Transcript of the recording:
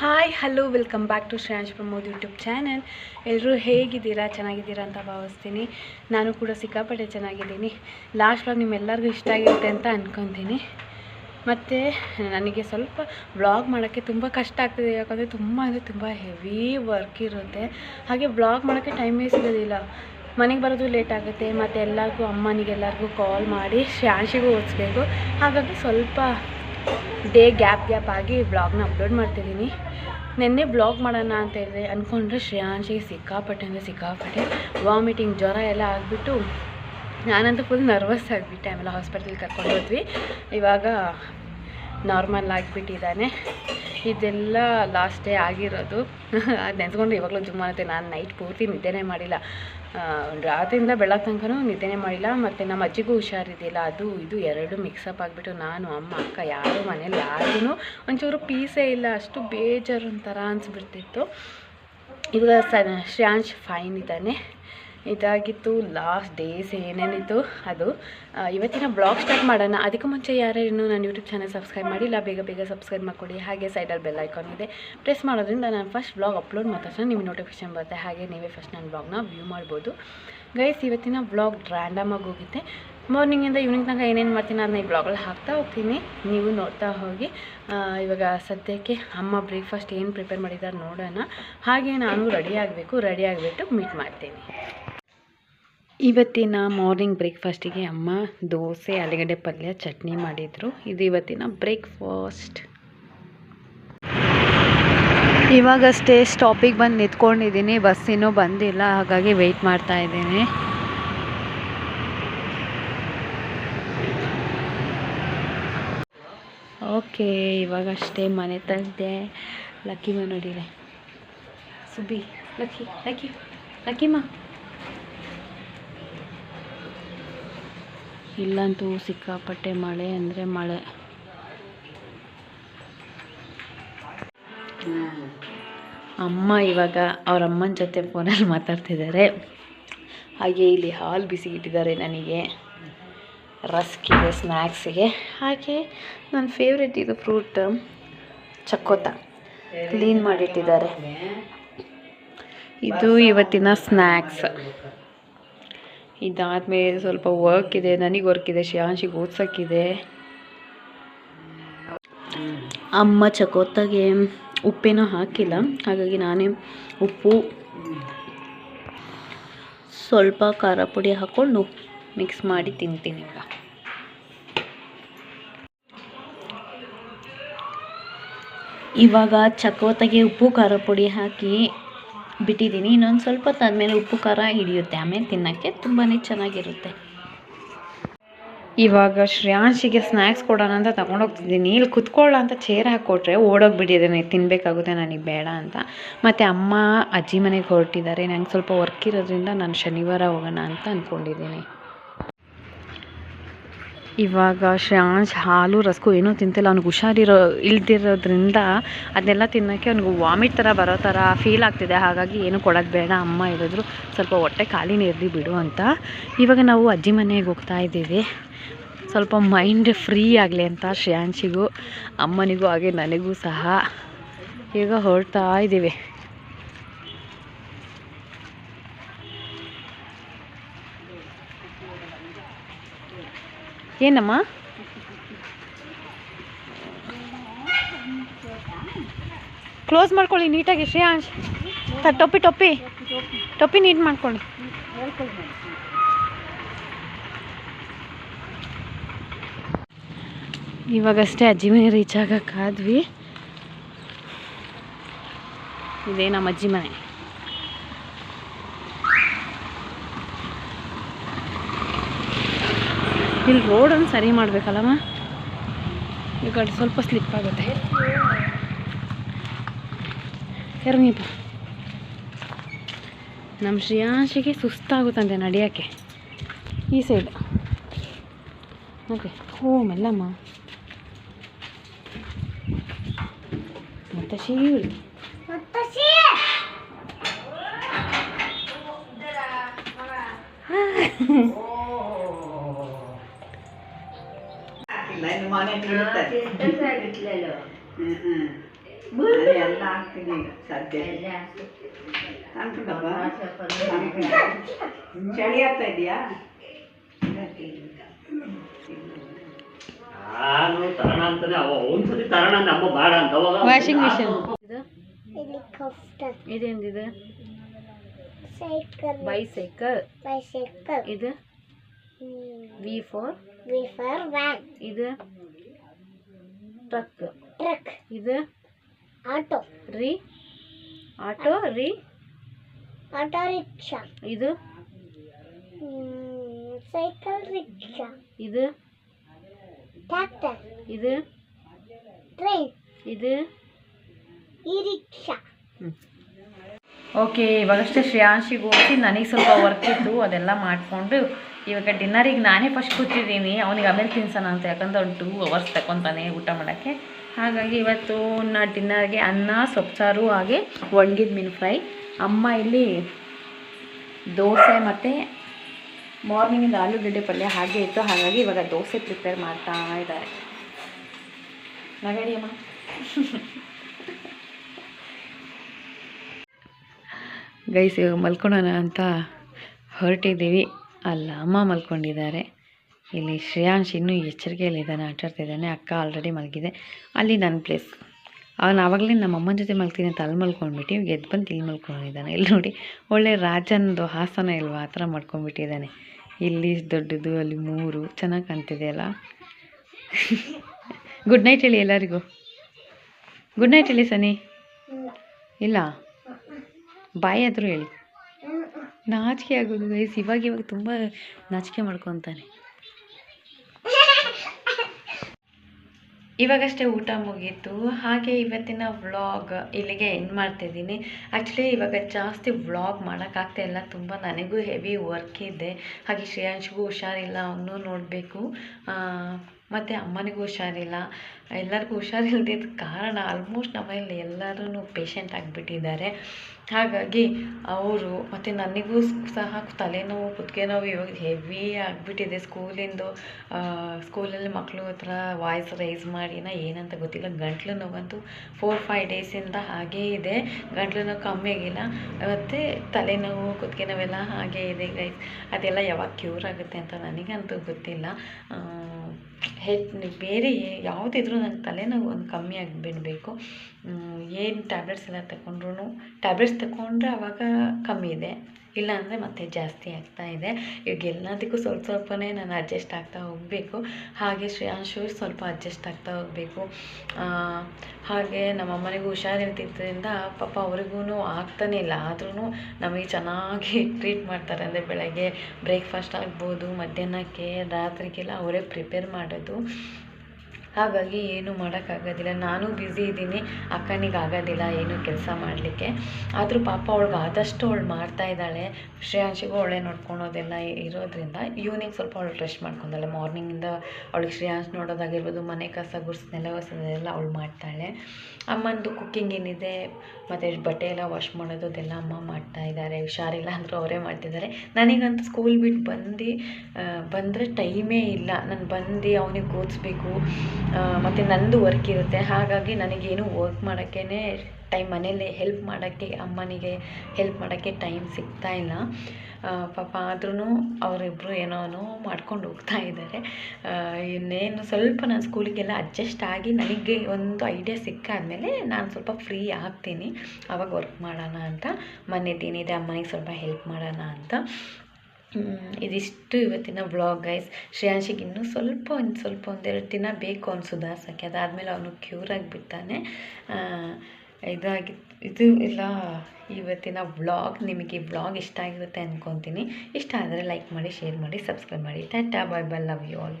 Hi hello welcome back to Shreyansh Pramod YouTube channel ಎಲ್ಲರೂ ಹೇಗಿದ್ದೀರಾ? ಚೆನ್ನಾಗಿದ್ದೀರಾ ಅಂತ ಭಾವಿಸ್ತೀನಿ. ನಾನು ಕೂಡ ಸಿಕ್ಕಾಪಟ್ಟೆ ಚೆನ್ನಾಗಿದ್ದೀನಿ. ಲಾಸ್ಟ್ ಬ್ಲಾಗ್ ನಿಮ್ಮೆಲ್ಲರಿಗೂ ಇಷ್ಟ ಆಗಿರುತ್ತೆ ಅಂತ ಅಂದ್ಕೊತೀನಿ ಮತ್ತು ನನಗೆ ಸ್ವಲ್ಪ ವ್ಲಾಗ್ ಮಾಡೋಕ್ಕೆ ತುಂಬ ಕಷ್ಟ ಆಗ್ತಿದೆ. ಯಾಕಂದರೆ ತುಂಬ ಅಂದರೆ ತುಂಬ ಹೆವಿ ವರ್ಕ್ ಇರುತ್ತೆ. ಹಾಗೆ ವ್ಲಾಗ್ ಮಾಡೋಕ್ಕೆ ಟೈಮೇ ಸಿಗೋದಿಲ್ಲ. ಮನೆಗೆ ಬರೋದು ಲೇಟ್ ಆಗುತ್ತೆ. ಮತ್ತು ಎಲ್ಲರಿಗೂ, ಅಮ್ಮನಿಗೆಲ್ಲರಿಗೂ ಕಾಲ್ ಮಾಡಿ ಶ್ರೇಯಾಂಶಿಗೂ ಓದಿಸ್ಬೇಕು. ಹಾಗಾಗಿ ಸ್ವಲ್ಪ ಡೇ ಗ್ಯಾಪ್ ಗ್ಯಾಪ್ ಆಗಿ ವ್ಲಾಗ್ನ ಅಪ್ಲೋಡ್ ಮಾಡ್ತಿದ್ದೀನಿ. ನಿನ್ನೆ ಬ್ಲಾಗ್ ಮಾಡೋಣ ಅಂತ ಹೇಳಿದೆ ಅಂದ್ಕೊಂಡ್ರೆ ಶ್ರೇಯಾಂಶಿಗೆ ಸಿಕ್ಕಾಪಟ್ಟೆ ಅಂದರೆ ಸಿಕ್ಕಾಪಟ್ಟೆ ವಾಮಿಟಿಂಗ್ ಜ್ವರ ಎಲ್ಲ ಆಗಿಬಿಟ್ಟು ನಾನಂತೂ ಫುಲ್ ನರ್ವಸ್ ಆಗಿಬಿಟ್ಟೆ. ಆಮೇಲೆ ಹಾಸ್ಪಿಟಲ್ಗೆ ಕರ್ಕೊಂಡು ಹೋದ್ವಿ. ಇವಾಗ ನಾರ್ಮಲ್ ಆಗಿಬಿಟ್ಟಿದ್ದಾನೆ. ಇದೆಲ್ಲ ಲಾಸ್ಟ್ ಡೇ ಆಗಿರೋದು. ಅದು ನೆನೆಸ್ಕೊಂಡು ಇವಾಗಲೂ ಜುಮ್ ನಾನು ನೈಟ್ ಪೂರ್ತಿ ನಿದ್ದೆನೇ ಮಾಡಿಲ್ಲ. ರಾತ್ರಿಯಿಂದ ಬೆಳಗ್ಗೆ ತನಕನೂ ನಿದ್ದೆನೇ ಮಾಡಿಲ್ಲ, ಮತ್ತು ನಮ್ಮ ಅಜ್ಜಿಗೂ ಹುಷಾರಿದ್ದಿಲ್ಲ ಅದು ಇದು ಎರಡು ಮಿಕ್ಸಪ್ ಆಗಿಬಿಟ್ಟು ನಾನು, ಅಮ್ಮ, ಅಕ್ಕ, ಯಾರು ಮನೇಲಿ ಯಾರೂ ಒಂಚೂರು ಪೀಸೇ ಇಲ್ಲ. ಅಷ್ಟು ಬೇಜಾರು ಒಂಥರ ಅನಿಸ್ಬಿಡ್ತಿತ್ತು. ಇವಾಗ ಶ್ರೇಯಾಂಶ್ ಫೈನ್ ಇದ್ದಾನೆ. ಇದಾಗಿತ್ತು ಲಾಸ್ಟ್ ಡೇಸ್ ಏನೇನಿತ್ತು ಅದು. ಇವತ್ತಿನ ಬ್ಲಾಗ್ ಸ್ಟಾರ್ಟ್ ಮಾಡೋಣ. ಅದಕ್ಕೂ ಮುಂಚೆ ಯಾರು ಇನ್ನೂ ನನ್ನ ಯೂಟ್ಯೂಬ್ ಚಾನಲ್ ಸಬ್ಸ್ಕ್ರೈಬ್ ಮಾಡಿಲ್ಲ, ಬೇಗ ಬೇಗ ಸಬ್ಸ್ಕ್ರೈಬ್ ಮಾಡಿಕೊಡಿ. ಹಾಗೆ ಸೈಡಲ್ಲಿ ಬೆಲ್ ಐಕಾನ್ ಇದೆ. ಪ್ರೆಸ್ ಮಾಡೋದ್ರಿಂದ ನಾನು ಫಸ್ಟ್ ಬ್ಲಾಗ್ ಅಪ್ಲೋಡ್ ಮಾಡಿದ ತಕ್ಷಣ ನಿಮಗೆ ನೋಟಿಫಿಕೇಶನ್ ಬರುತ್ತೆ. ಹಾಗೆ ನೀವೇ ಫಸ್ಟ್ ನನ್ನ ಬ್ಲಾಗ್ನ ವ್ಯೂ ಮಾಡ್ಬೋದು. ಗೈಸ್ ಇವತ್ತಿನ ಬ್ಲಾಗ್ ರ್ಯಾಂಡಮಾಗಿ ಹೋಗುತ್ತೆ. ಮಾರ್ನಿಂಗಿಂದ ಈವ್ನಿಂಗ್ ತನಕ ಏನೇನು ಮಾಡ್ತೀನಿ ಅದನ್ನ ಈ ಬ್ಲಾಗಲ್ಲಿ ಹಾಕ್ತಾ ಹೋಗ್ತೀನಿ. ನೀವು ನೋಡ್ತಾ ಹೋಗಿ. ಇವಾಗ ಸದ್ಯಕ್ಕೆ ಅಮ್ಮ ಬ್ರೇಕ್ಫಾಸ್ಟ್ ಏನು ಪ್ರಿಪೇರ್ ಮಾಡಿದ್ದಾರೆ ನೋಡೋಣ. ಹಾಗೆ ನಾನು ರೆಡಿ ಆಗಬೇಕು ರೆಡಿ ಆಗಿಬಿಟ್ಟು ಮೀಟ್ ಮಾಡ್ತೀನಿ. ಇವತ್ತಿನ ಮಾರ್ನಿಂಗ್ ಬ್ರೇಕ್ಫಾಸ್ಟಿಗೆ ಅಮ್ಮ ದೋಸೆ, ಆಲೂಗಡ್ಡೆ ಪಲ್ಯ, ಚಟ್ನಿ ಮಾಡಿದರು. ಇದು ಇವತ್ತಿನ ಬ್ರೇಕ್ಫಾಸ್ಟ್ ಇವಾಗಷ್ಟೇ ಸ್ಟಾಪಿಗೆ ಬಂದು ನಿಂತ್ಕೊಂಡಿದ್ದೀನಿ. ಬಸ್ ಇನ್ನೂ ಬಂದಿಲ್ಲ. ಹಾಗಾಗಿ ವೆಯ್ಟ್ ಮಾಡ್ತಾ ಇದ್ದೀನಿ. ಓಕೆ ಇವಾಗಷ್ಟೇ ಮನೆ ತಂದೆ. ಲಕ್ಕಿಮ್ಮ ನೋಡಿದೆ. ಸುಬ್ಬಿ, ಲಕ್ಕಿ ಲಕ್ಕಿ ಲಕ್ಕಿಮ್ಮ ಇಲ್ಲಂತೂ ಸಿಕ್ಕಾಪಟ್ಟೆ ಮಳೆ ಅಂದರೆ ಮಳೆ. ಅಮ್ಮ ಇವಾಗ ಅವ್ರ ಅಮ್ಮನ ಜೊತೆ ಫೋನಲ್ಲಿ ಮಾತಾಡ್ತಿದ್ದಾರೆ. ಹಾಗೆ ಇಲ್ಲಿ ಹಾಲು ಬಿಸಿ ಇಟ್ಟಿದ್ದಾರೆ ನನಗೆ. ರಸ್ಕಿದೆ ಇದೆ ಸ್ನ್ಯಾಕ್ಸಿಗೆ ಹಾಗೆ ನನ್ನ ಫೇವ್ರೆಟ್ ಇದು ಫ್ರೂಟ್ ಚಕ್ಕೋತ. ಕ್ಲೀನ್ ಮಾಡಿಟ್ಟಿದ್ದಾರೆ. ಇದು ಇವತ್ತಿನ ಸ್ನ್ಯಾಕ್ಸ್ ಇದಾದಮೇಲೆ ಸ್ವಲ್ಪ ವರ್ಕ್ ಇದೆ, ನನಗೆ ವರ್ಕ್ ಇದೆ, ಶ್ರೇಯಾಂಶಿಗೆ ಓದ್ಸೋಕ್ಕಿದೆ. ಅಮ್ಮ ಚಕೋತಾಗೆ ಉಪ್ಪೇನೋ ಹಾಕಿಲ್ಲ, ಹಾಗಾಗಿ ನಾನೇ ಉಪ್ಪು, ಸ್ವಲ್ಪ ಖಾರ ಪುಡಿ ಹಾಕ್ಕೊಂಡು ಮಿಕ್ಸ್ ಮಾಡಿ ತಿಂತೀನಿ ಈಗ. ಇವಾಗ ಚಕೋತಗೆ ಉಪ್ಪು, ಖಾರ ಪುಡಿ ಹಾಕಿ ಬಿಟ್ಟಿದ್ದೀನಿ. ಇನ್ನೊಂದು ಸ್ವಲ್ಪ ಹೊತ್ತಾದಮೇಲೆ ಉಪ್ಪು, ಖಾರ ಹಿಡಿಯುತ್ತೆ. ಆಮೇಲೆ ತಿನ್ನೋಕ್ಕೆ ತುಂಬಾ ಚೆನ್ನಾಗಿರುತ್ತೆ. ಇವಾಗ ಶ್ರೇಯಾಂಶಿಗೆ ಸ್ನ್ಯಾಕ್ಸ್ ಕೊಡೋಣ ಅಂತ ತಗೊಂಡೋಗ್ತಿದ್ದೀನಿ ಇಲ್ಲಿ ಕುತ್ಕೊಳ್ಳೋ ಅಂತ ಚೇರ್ ಹಾಕ್ಕೊಟ್ರೆ ಓಡೋಗಿಬಿಟ್ಟಿದ್ದೀನಿ. ತಿನ್ನಬೇಕಾಗುತ್ತೆ ನನಗೆ ಬೇಡ ಅಂತ. ಮತ್ತು ಅಮ್ಮ ಅಜ್ಜಿ ಮನೆಗೆ ಹೊರಟಿದ್ದಾರೆ. ನಂಗೆ ಸ್ವಲ್ಪ ವರ್ಕ್ ಇರೋದ್ರಿಂದ ನಾನು ಶನಿವಾರ ಹೋಗೋಣ ಅಂತ ಅಂದ್ಕೊಂಡಿದ್ದೀನಿ ಇವಾಗ ಶ್ರೇಯಾಂಶ್ ಹಾಲು ರಸ್ಕು ಏನೂ ತಿಂತಿಲ್ಲ. ಅವ್ನಿಗೆ ಹುಷಾರಿರೋ, ಇಲ್ದಿರೋದ್ರಿಂದ ಅದನ್ನೆಲ್ಲ ತಿನ್ನೋಕ್ಕೆ ಅವ್ನಿಗೆ ವಾಮಿಟ್ ಥರ ಬರೋ ಥರ ಫೀಲ್ ಆಗ್ತಿದೆ. ಹಾಗಾಗಿ ಏನು ಕೊಡೋದು ಬೇಡ ಅಮ್ಮ ಹೇಳಿದ್ರು. ಸ್ವಲ್ಪ ಹೊಟ್ಟೆ ಖಾಲಿ ಇರಲಿ ಬಿಡು ಅಂತ. ಇವಾಗ ನಾವು ಅಜ್ಜಿ ಮನೆಗೆ ಹೋಗ್ತಾ ಇದ್ದೀವಿ. ಸ್ವಲ್ಪ ಮೈಂಡ್ ಫ್ರೀ ಆಗಲಿ ಅಂತ ಶ್ರೇಯಾಂಶಿಗೂ ಅಮ್ಮನಿಗೂ, ಹಾಗೆ ನನಗೂ ಸಹ. ಈಗ ಹೊರಡ್ತಾ ಇದ್ದೀವಿ. ಏನಮ್ಮ? ಕ್ಲೋಸ್ ಮಾಡ್ಕೊಳ್ಳಿ ನೀಟಾಗಿ, ಶ್ರೇಯಾಂಶ್. ಟೊಪ್ಪಿ ಟೊಪ್ಪಿ. ಟೊಪ್ಪಿ ನೀಟ್ ಮಾಡ್ಕೊಳ್ಳಿ. ಇವಾಗಷ್ಟೇ ಅಜ್ಜಿ ಮನೆ ರೀಚ್ ಆಗಕ್ಕಾದ್ವಿ ಇದೇ ನಮ್ಮ ಅಜ್ಜಿ ಮನೆ. ಇಲ್ಲಿ ರೋಡನ್ನು ಸರಿ ಮಾಡಬೇಕಲ್ಲಮ್ಮ? ಈ ಕಡೆ ಸ್ವಲ್ಪ ಸ್ಲಿಪ್ ಆಗುತ್ತೆ. ಕರ್ಮೀಪ ನಮ್ಮ ಶ್ರೇಯಾಂಶಿಗೆ ಸುಸ್ತಾಗುತ್ತಂತೆ ನಡೆಯೋಕ್ಕೆ ಈ ಸೈಡ್ ಓಕೆ ಹೋ ಮೆಲ್ಲಮ್ಮ ಮತ್ತೆ ಶೀಳು. ಇಲ್ಲ ಮನೆ ಬೀಳುತ್ತೆ ಹ್ಮ್, ಹ್ಮ್. ಮನೆ ಎಲ್ಲ ಹಾಕ್ತೀನಿ ಈಗ ಸದ್ಯ. ಹಾಕ್ಬಿಡಪ್ಪ ಚಳಿ ಆಗ್ತಾ ಇದೆಯಾ? ನಾನು ತರಣ ಅಂತಾನೆ ಅವ ಒಂದ್ಸತಿ ತರಣ ಅಂತ ಅಮ್ಮ ಬೇಡ ಅಂತ ಅವಾಗ. ವಾಷಿಂಗ್ ಮಿಷಿನ್ ಇದು? ಹೆಲಿಕಾಪ್ಟರ್ ಇದೇನಿದೆ? ಸೈಕಲ್ ಬೈಸೈಕಲ್ ಬೈಸೈಕಲ್ ಇದು? ವಿ ಫೋರ್ ವಿಫರ್ ವ್ಯಾನ್ ಇದು? ಟ್ರಕ್. ಟ್ರಕ್. ಇದು ಆಟೋ. ರೀ ಆಟೋ ರೀ. Auto rickshaw. ಇದು ಸೈಕಲ್ ರಿಕ್ಷಾ. ಇದು ಟ್ರ್ಯಾಕ್ಟರ್. ಇದು ಟ್ರೈನ್. ಇದು ಇ ರಿಕ್ಷಾ. ಓಕೆ ಇವಾಗಷ್ಟೇ ಶ್ರೇಯಾಂಶಿಗೆ ಹೋಗಿ ನನಗೆ ಸ್ವಲ್ಪ ವರ್ಕ್ ಇತ್ತು ಅದೆಲ್ಲ ಮಾಡಿಕೊಂಡು ಇವಾಗ ಡಿನ್ನರಿಗೆ ನಾನೇ ಫಸ್ಟ್ ಕೂತಿದ್ದೀನಿ. ಅವನಿಗೆ ಆಮೇಲೆ ತಿನ್ಸೋಣ ಅಂತ ಯಾಕಂದ್ರೆ ಅವ್ನು ಟೂ ಅವರ್ಸ್ ತಗೊತಾನೆ ಊಟ ಮಾಡೋಕ್ಕೆ. ಹಾಗಾಗಿ ಇವತ್ತು ನಾ ಡಿನ್ನರ್ಗೆ ಅನ್ನ, ಸೊಪ್ಪು ಹಾಗೆ ಒಣಗಿದ ಮೀನು ಫ್ರೈ. ಅಮ್ಮ ಇಲ್ಲಿ ದೋಸೆ ಮತ್ತು ಮಾರ್ನಿಂಗಿಂದ ಆಲೂಗಡ್ಡೆ ಪಲ್ಯ ಹಾಗೆ ಇತ್ತು. ಹಾಗಾಗಿ ಇವಾಗ ದೋಸೆ ಪ್ರಿಪೇರ್ ಮಾಡ್ತಾ ಇದ್ದಾರೆ. ನಗಡಿ ಅಮ್ಮ. ಗೈಸ್ ಇವಾಗ ಮಲ್ಕೊಳ್ಳೋಣ ಅಂತ ಹೊರಟಿದ್ದೀವಿ. ಅಲ್ಲ, ಅಮ್ಮ ಮಲ್ಕೊಂಡಿದ್ದಾರೆ. ಇಲ್ಲಿ ಶ್ರೇಯಾಂಶ್ ಇನ್ನೂ ಎಚ್ಚರಿಕೆಯಲ್ಲಿದ್ದಾನೆ ಆಟಾಡ್ತಿದ್ದಾನೆ ಅಕ್ಕ ಆಲ್ರೆಡಿ ಮಲಗಿದೆ. ಅಲ್ಲಿ ನನ್ನ ಪ್ಲೇಸ್ ಅವನು ಆವಾಗಲೇ ನಮ್ಮ ಅಮ್ಮನ ಜೊತೆ ಮಲ್ತೀನಿ ಅಂತ ಅಲ್ಲಿ ಮಲ್ಕೊಂಡ್ಬಿಟ್ಟು ಇವಾಗ ಎದ್ದು ಬಂದು ಇಲ್ಲಿ ಮಲ್ಕೊಂಡಿದ್ದಾನೆ. ಇಲ್ಲಿ ನೋಡಿ, ಒಳ್ಳೆ ರಾಜನದು ಹಾಸನ ಇಲ್ವಾ? ಆ ಥರ ಮಾಡ್ಕೊಂಡ್ಬಿಟ್ಟಿದ್ದಾನೆ. ಇಲ್ಲಿ ದೊಡ್ಡದು, ಅಲ್ಲಿ ಮೂರು. ಚೆನ್ನಾಗಿ ಕಾಣ್ತಿದೆ ಅಲ್ಲ? ಗುಡ್ ನೈಟ್ ಹೇಳಿ ಎಲ್ಲರಿಗೂ. ಗುಡ್ ನೈಟ್ ಹೇಳಿ ಸನಿ ಇಲ್ಲ? ಬಾಯಾದರೂ ಹೇಳಿ. ನಾಚಿಕೆ ಆಗೋದು ಗೈಸ್ ಇವಾಗ ಇವಾಗ ತುಂಬ ನಾಚಿಕೆ ಮಾಡ್ಕೊತಾನೆ. ಇವಾಗಷ್ಟೇ ಊಟ ಮುಗೀತು. ಹಾಗೆ ಇವತ್ತಿನ ವ್ಲಾಗ್ ಇಲ್ಲಿಗೆ ಎಂಡ್ ಮಾಡ್ತಿದ್ದೀನಿ ಆ್ಯಕ್ಚುಲಿ ಇವಾಗ ಜಾಸ್ತಿ ವ್ಲಾಗ್ ಮಾಡೋಕ್ಕಾಗ್ತಾ ಇಲ್ಲ. ತುಂಬ ನನಗೂ ಹೆವಿ ವರ್ಕ್ ಇದೆ. ಹಾಗೆ ಶ್ರೇಯಾಂಶ್ಗೂ ಹುಷಾರಿಲ್ಲ. ಅವನು ನೋಡಬೇಕು. ಮತ್ತು ಅಮ್ಮನಿಗೂ ಹುಷಾರಿಲ್ಲ. ಎಲ್ಲರಿಗೂ ಹುಷಾರಿಲ್ದಿದ್ದ ಕಾರಣ ಆಲ್ಮೋಸ್ಟ್ ನಮ್ಮಲ್ಲಿ ಎಲ್ಲರೂ ಪೇಷಂಟ್ ಆಗಿಬಿಟ್ಟಿದ್ದಾರೆ. ಹಾಗಾಗಿ ಅವರು ಮತ್ತು ನನಗೂ ಸಹ ತಲೆನೋವು ಕುತ್ತಿಗೆ ನೋವು ಇವಾಗ ಹೆವಿ ಆಗಿಬಿಟ್ಟಿದೆ. ಸ್ಕೂಲಿಂದು ಸ್ಕೂಲಲ್ಲಿ ಮಕ್ಕಳು ಹತ್ರ ವಾಯ್ಸ್ ರೈಸ್ ಮಾಡಿನ ಏನಂತ ಗೊತ್ತಿಲ್ಲ. ಗಂಟ್ಲು ನೋವಂತೂ ಫೋರ್ ಫೈವ್ ಡೇಸಿಂದ ಹಾಗೇ ಇದೆ. ಗಂಟ್ಲು ನೋವು ಕಮ್ಮಿ ಆಗಿಲ್ಲ. ಮತ್ತು ತಲೆನೋವು ಕುತ್ತಿಗೆ ನೋವೆಲ್ಲ ಹಾಗೇ ಇದೆ ಗೈಸ್ ಅದೆಲ್ಲ ಯಾವಾಗ ಕ್ಯೂರ್ ಆಗುತ್ತೆ ಅಂತ ನನಗಂತೂ ಗೊತ್ತಿಲ್ಲ. ಹೆ ಬೇರೆ ಯಾವುದಿದ್ರೂ ನನ್ನ ತಲೆನೋವು ಒಂದು ಕಮ್ಮಿ ಆಗಿಬಿಡಬೇಕು. ಏನು ಟ್ಯಾಬ್ಲೆಟ್ಸ್ ಎಲ್ಲ ತಗೊಂಡ್ರು ಟ್ಯಾಬ್ಲೆಟ್ಸ್ ತಗೊಂಡ್ರೆ ಆವಾಗ ಕಮ್ಮಿ ಇದೆ. ಇಲ್ಲ ಅಂದರೆ ಮತ್ತೆ ಜಾಸ್ತಿ ಆಗ್ತಾ ಇದೆ. ಈಗ ಎಲ್ಲದಕ್ಕೂ ಸ್ವಲ್ಪ ಸ್ವಲ್ಪನೇ ನಾನು ಅಡ್ಜಸ್ಟ್ ಆಗ್ತಾ ಹೋಗಬೇಕು. ಹಾಗೆ ಶ್ರೇಯಾಂಶು ಸ್ವಲ್ಪ ಅಡ್ಜಸ್ಟ್ ಆಗ್ತಾ ಹೋಗಬೇಕು. ಹಾಗೆ ನಮ್ಮ ಅಮ್ಮನಿಗೂ ಹುಷಾರಿಲ್ದಿದ್ದರಿಂದ ಪಾಪ ಅವ್ರಿಗೂ ಆಗ್ತಾನೆ ಇಲ್ಲ. ಆದ್ರೂ ನಮಗೆ ಚೆನ್ನಾಗಿ ಟ್ರೀಟ್ ಮಾಡ್ತಾರೆ. ಅಂದರೆ ಬೆಳಗ್ಗೆ ಬ್ರೇಕ್ಫಾಸ್ಟ್ ಆಗ್ಬೋದು, ಮಧ್ಯಾಹ್ನಕ್ಕೆ, ರಾತ್ರಿಗೆಲ್ಲ ಅವರೇ ಪ್ರಿಪೇರ್ ಮಾಡೋದು. ಹಾಗಾಗಿ ಏನು ಮಾಡೋಕ್ಕಾಗೋದಿಲ್ಲ. ನಾನು ಬ್ಯುಸಿ ಇದ್ದೀನಿ, ಅಕ್ಕನಿಗೆ ಆಗೋದಿಲ್ಲ, ಏನು ಕೆಲಸ ಮಾಡಲಿಕ್ಕೆ. ಆದರೂ ಪಾಪ ಅವಳಿಗೆ ಆದಷ್ಟು ಅವಳು ಮಾಡ್ತಾ ಇದ್ದಾಳೆ. ಶ್ರೇಯಾಂಶಿಗೂ ಅವಳೇ ನೋಡ್ಕೊಳೋದೆಲ್ಲ ಇರೋದ್ರಿಂದ ಈವ್ನಿಂಗ್ ಸ್ವಲ್ಪ ಅವಳು ರೆಸ್ಟ್ ಮಾಡ್ಕೊಂಡಾಳೆ. ಮಾರ್ನಿಂಗಿಂದ ಅವಳಿಗೆ ಶ್ರೇಯಾಂಶ್ ನೋಡೋದಾಗಿರ್ಬೋದು, ಮನೆ ಕಸ, ಗುಡ್ಸ್, ನೆಲ ಎಲ್ಲ ಅವಳು ಮಾಡ್ತಾಳೆ. ಅಮ್ಮಂದು ಕುಕ್ಕಿಂಗ್ ಏನಿದೆ, ಮತ್ತು ಬಟ್ಟೆ ಎಲ್ಲ ವಾಶ್ ಮಾಡೋದು, ಅದೆಲ್ಲ ಅಮ್ಮ ಮಾಡ್ತಾ ಇದ್ದಾರೆ. ಹುಷಾರಿಲ್ಲ ಅಂದರೂ ಅವರೇ ಮಾಡ್ತಿದ್ದಾರೆ. ನನಗಂತೂ ಸ್ಕೂಲ್ ಬಿಟ್ಟು ಬಂದು ಬಂದರೆ ಟೈಮೇ ಇಲ್ಲ. ನಾನು ಬಂದು ಅವನಿಗೆ ಓದಿಸ್ಬೇಕು. ಮತ್ತು ನಂದು ವರ್ಕ್ ಇರುತ್ತೆ. ಹಾಗಾಗಿ ನನಗೇನು ವರ್ಕ್ ಮಾಡೋಕ್ಕೇ ಟೈಮ್ ಮನೇಲಿ ಹೆಲ್ಪ್ ಮಾಡೋಕ್ಕೆ, ಅಮ್ಮನಿಗೆ ಹೆಲ್ಪ್ ಮಾಡೋಕ್ಕೆ ಟೈಮ್ ಸಿಗ್ತಾ ಇಲ್ಲ. ಪಾಪ ಆದ್ರೂ ಅವರಿಬ್ಬರು ಏನೋ ಮಾಡ್ಕೊಂಡು ಹೋಗ್ತಾ ಇದ್ದಾರೆ. ಇನ್ನೇನು ಸ್ವಲ್ಪ ನಾನು ಸ್ಕೂಲಿಗೆಲ್ಲ ಅಡ್ಜಸ್ಟ್ ಆಗಿ ನನಗೆ ಒಂದು ಐಡಿಯಾ ಸಿಕ್ಕಾದ್ಮೇಲೆ ನಾನು ಸ್ವಲ್ಪ ಫ್ರೀ ಆಗ್ತೀನಿ. ಆವಾಗ ವರ್ಕ್ ಮಾಡೋಣ ಅಂತ ಮನೆದೇನಿದೆ ಅಮ್ಮನಿಗೆ ಸ್ವಲ್ಪ ಹೆಲ್ಪ್ ಮಾಡೋಣ ಅಂತ. ಇದಿಷ್ಟು ಇವತ್ತಿನ ವ್ಲಾಗ್ ಗೈಸ್ ಶ್ರೇಯಾಂಶಿಗೆ ಇನ್ನೂ ಸ್ವಲ್ಪ ಒಂದು, ಸ್ವಲ್ಪ ಒಂದೆರಡು ದಿನ ಬೇಕು ಅವ್ನು ಸುಧಾರ್ಸೋಕ್ಕೆ ಅದಾದಮೇಲೆ ಅವನು ಕ್ಯೂರ್ ಆಗಿಬಿಡ್ತಾನೆ ಇದಾಗಿ, ಇದು ಎಲ್ಲ ಇವತ್ತಿನ ವ್ಲಾಗ್ ನಿಮಗೆ ಈ ವ್ಲಾಗ್ ಇಷ್ಟ ಆಗಿರುತ್ತೆ ಅಂದ್ಕೊತೀನಿ ಇಷ್ಟ ಆದರೆ ಲೈಕ್ ಮಾಡಿ ಶೇರ್ ಮಾಡಿ ಸಬ್ಸ್ಕ್ರೈಬ್ ಮಾಡಿ. Tata bye bye love you all